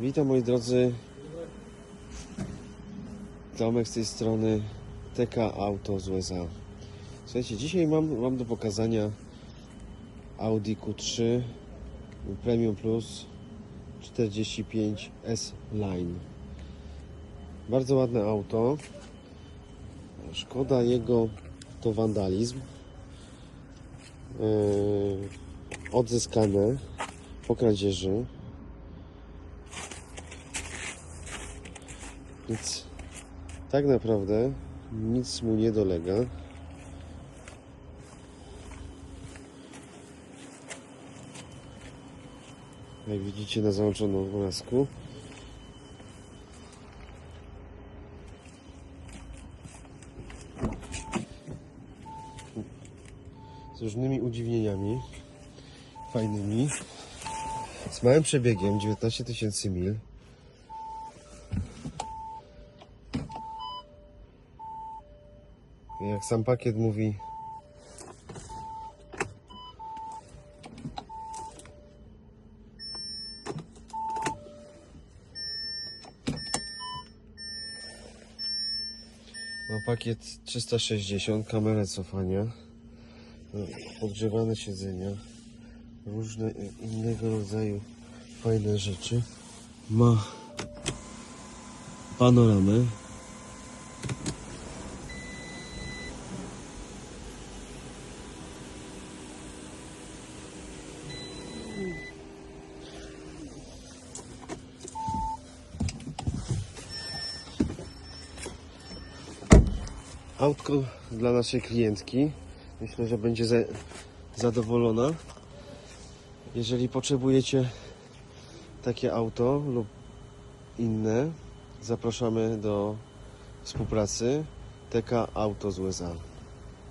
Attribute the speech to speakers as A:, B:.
A: Witam moi drodzy. Tomek z tej strony TK Auto z USA. Słuchajcie, dzisiaj mam, do pokazania Audi Q3 Premium Plus 45 S Line. Bardzo ładne auto. Szkoda jego to wandalizm. Yy, odzyskane po kradzieży. Więc tak naprawdę nic mu nie dolega. Jak widzicie na załączonym obrazku. Z różnymi udziwnieniami fajnymi. Z małym przebiegiem 19 tysięcy mil. Jak sam pakiet mówi, ma pakiet 360, kamerę cofania, no, podgrzewane siedzenia, różne innego rodzaju fajne rzeczy. Ma panoramę. Autko dla naszej klientki. Myślę, że będzie za, zadowolona. Jeżeli potrzebujecie takie auto lub inne, zapraszamy do współpracy TK Auto z USA.